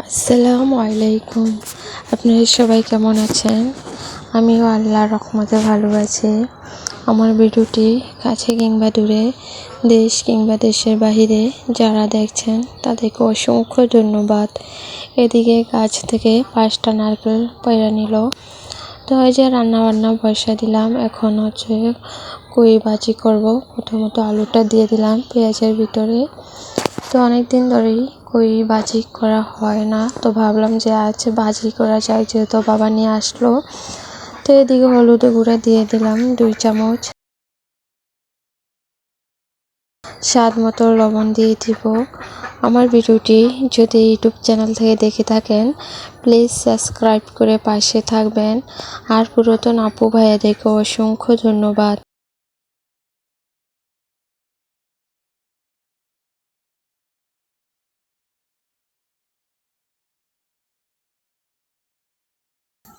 আসসালামু আলাইকুম। আপনারা সবাই কেমন আছেন? আমিও আল্লাহর রহমতে ভালো আছি। আমার ভিডিওটি কাছে কিংবা দূরে, দেশ কিংবা দেশের বাহিরে যারা দেখছেন, তাদেরকে অসংখ্য ধন্যবাদ। এদিকে গাছ থেকে পাঁচটা নারকেল পয়রা নিল। তো এই যে রান্না বান্না বসা দিলাম, এখন হচ্ছে কই বাজি করব। প্রথমত আলুটা দিয়ে দিলাম পেঁয়াজের ভিতরে। তো অনেক দিন ধরেই কই বাজি করা হয় না। তো ভাবলাম যে আজ বাজি করা যায় যেহেতু বাবা নিয়ে আসলো। তো এদিকে হলুদ গুঁড়া দিয়ে দিলাম দুই চামচ। স্বাদ মতো লবণ দিয়ে দিব। আমার ভিডিওটি যদি ইউটিউব চ্যানেল থেকে দেখে থাকেন, প্লিজ সাবস্ক্রাইব করে পাশে থাকবেন। আর পুরাতন আপু ভাইয়া ভাইয়াদেরকে অসংখ্য ধন্যবাদ।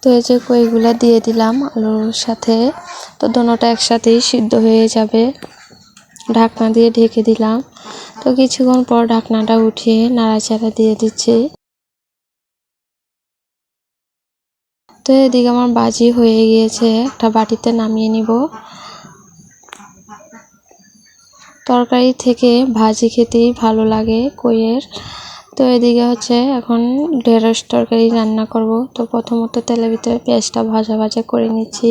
তো এই যে কইগুলা দিয়ে দিলাম আলুর সাথে, তো দোনোটা একসাথেই সিদ্ধ হয়ে যাবে। ঢাকনা দিয়ে ঢেকে দিলাম। তো কিছুক্ষণ পর ঢাকনাটা উঠিয়ে নাড়াচাড়া দিয়ে দিচ্ছি। তো এদিকে আমার বাজি হয়ে গিয়েছে, একটা বাটিতে নামিয়ে নিব। তরকারি থেকে ভাজি খেতেই ভালো লাগে কইয়ের। তো এদিকে হচ্ছে এখন ঢেঁড়স তরকারি রান্না করব। তো প্রথমত তেলের ভিতরে পেঁয়াজটা ভাজা ভাজা করে নিচ্ছি।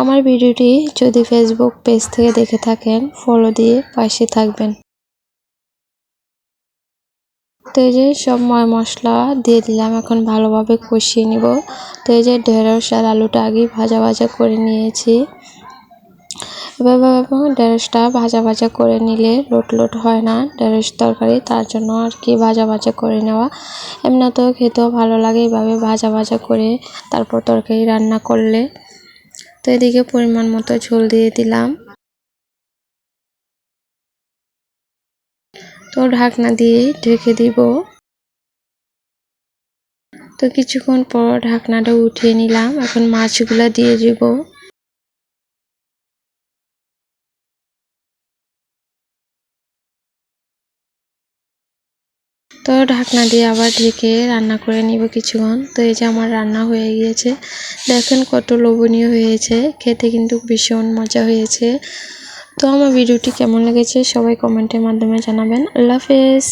আমার ভিডিওটি যদি ফেসবুক পেজ থেকে দেখে থাকেন ফলো দিয়ে পাশে থাকবেন। তো এই যে সব ময় মশলা দিয়ে দিলাম, এখন ভালোভাবে কষিয়ে নিব। তো এই যে ঢেঁড়স আর আলুটা আগেই ভাজা ভাজা করে নিয়েছি। ঢেঁড়সটা ভাজা ভাজা করে নিলে লোট লোট হয় না। ঢেঁড়স তরকারি, তার জন্য আর কি ভাজা ভাজা করে নেওয়া। এমনিতেও খেতেও ভালো লাগে এইভাবে ভাজা ভাজা করে তারপর তরকারি রান্না করলে। তো এদিকে পরিমাণ মতো ঝোল দিয়ে দিলাম। তো ঢাকনা দিয়ে ঢেকে দিব। তো কিছুক্ষণ পর ঢাকনাটা উঠিয়ে নিলাম। এখন মাছগুলো দিয়ে দিব। তো ঢাকনা দিয়ে আবার ঢেকে রান্না করে নিব কিছুক্ষণ। তো এই যে আমার রান্না হয়ে গিয়েছে। দেখেন কত লোভনীয় হয়েছে। খেতে কিন্তু ভীষণ মজা হয়েছে। তো আমার ভিডিওটি কেমন লেগেছে সবাই কমেন্টের মাধ্যমে জানাবেন। আল্লাহ হাফেজ।